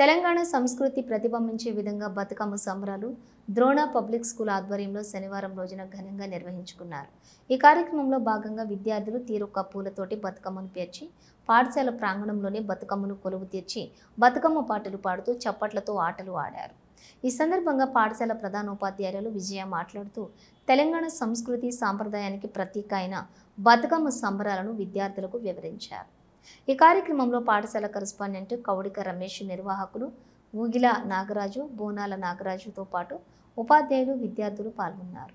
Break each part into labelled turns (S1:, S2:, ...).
S1: తెలంగాణ సంస్కృతి ప్రతిబింబించే విధంగా బతుకమ్మ సంబరాలు ద్రోణ పబ్లిక్ స్కూల్ ఆధ్వర్యంలో శనివారం రోజున ఘనంగా నిర్వహించుకున్నారు. ఈ కార్యక్రమంలో భాగంగా విద్యార్థులు తీరొక్క పూలతోటి బతుకమ్మను పేర్చి పాఠశాల ప్రాంగణంలోనే బతుకమ్మను కొలువు తీర్చి బతుకమ్మ పాటలు పాడుతూ చప్పట్లతో ఆటలు ఆడారు. ఈ సందర్భంగా పాఠశాల ప్రధానోపాధ్యాయులు విజయ మాట్లాడుతూ తెలంగాణ సంస్కృతి సాంప్రదాయానికి ప్రతీక అయిన బతుకమ్మ సంబరాలను విద్యార్థులకు వివరించారు. ఈ కార్యక్రమంలో పాఠశాల కరస్పాండెంట్ కౌడిక రమేష్ నిర్వాహకులు ఊగిల నాగరాజు బోనాల నాగరాజుతో పాటు ఉపాధ్యాయులు విద్యార్థులు పాల్గొన్నారు.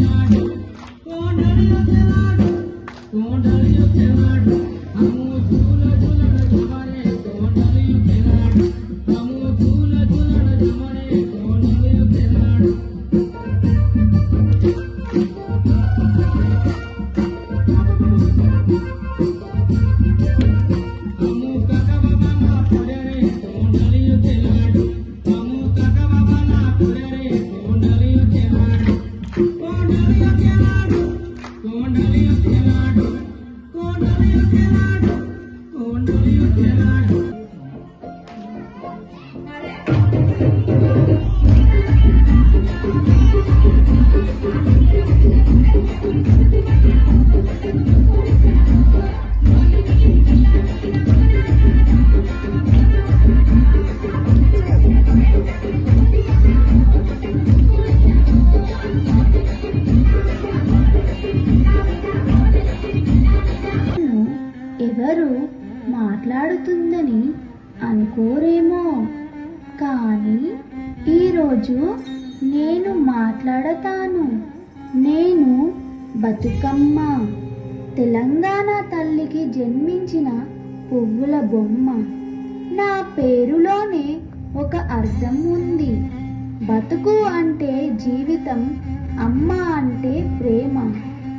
S2: Oh, no. ఎవరు మాట్లాడుతుందని అనుకోరేమో. కానీ ఈరోజు నేను మాట్లాడతాను. నేను బతుకమ్మ. తెలంగాణ తల్లికి జన్మించిన పువ్వుల బొమ్మ. నా పేరులోనే ఒక అర్థం ఉంది. బతుకు అంటే జీవితం అమ్మ అంటే ప్రేమ.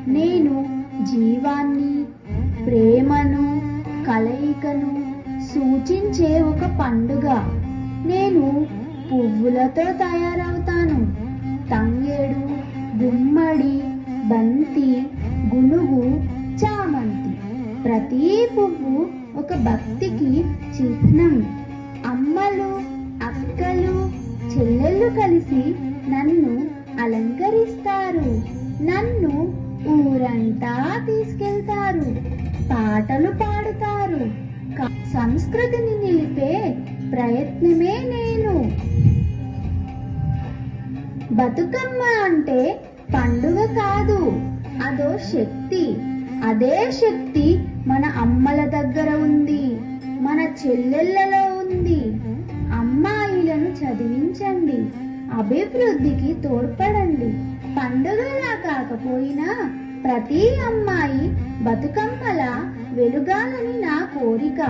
S2: నేను జీవాన్ని ప్రేమను కలయికను సూచించే ఒక పండుగ. నేను పువ్వులతో తయారవుతాను. తంగేడు గుమ్మడి బంతి గునుగు చామంతి. ప్రతి పువ్వు ఒక భక్తికి చిహ్నం. అమ్మలు అక్కలు చెల్లెళ్ళు కలిసి నన్ను అలంకరిస్తారు. నన్ను ఊరంతా తీసుకెళ్తారు. పాటలు పాడుతారు. సంస్కృతిని నిలిపే ప్రయత్నమే నేను. బతుకమ్మ అంటే పండుగ కాదు అదో శక్తి. అదే శక్తి మన అమ్మల దగ్గర ఉంది మన చెల్లెళ్ళలో ఉంది. అమ్మాయిలను చదివించండి అభివృద్ధికి తోడ్పడండి. పండుగలా కాకపోయినా ప్రతి అమ్మాయి బతుకమ్మల వెలుగాలని నా కోరిక.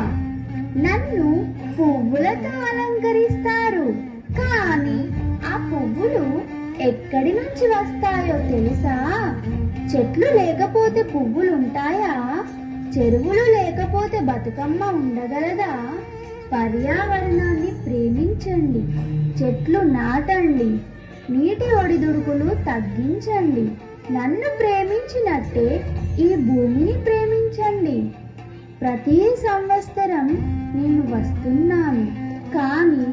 S2: నన్ను పువ్వులతో అలంకరిస్తారు. కానీ ఆ పువ్వులు ఎక్కడి నుంచి వస్తాయో తెలుసా? చెట్లు లేకపోతే పువ్వులు ఉంటాయా చెరువులు లేకపోతే బతుకమ్మ ఉండగలదా? పర్యావరణాన్ని ప్రేమించండి. చెట్లు నాటండి. నీటి ఒడిదుడుకులు తగ్గించండి. నన్ను ప్రేమించినట్టే ఈ భూమిని ప్రేమించండి. ప్రతి సంవత్సరం నేను వస్తున్నాను. కానీ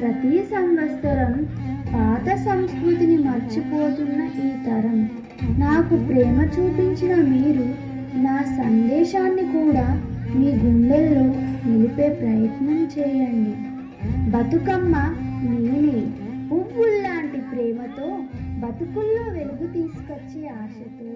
S2: ప్రతి సంవత్సరం పాత సంస్కృతిని మర్చిపోతున్న ఈ తరం నాకు ప్రేమ చూపించిన మీరు నా సందేశాన్ని కూడా మీ గుండెల్లో నిలిపే ప్రయత్నం చేయండి. బతుకమ్మ నేనే. పువ్వుల్లాంటి ప్రేమతో బతుకుల్లో వెలుగు తీసుకొచ్చే ఆశతో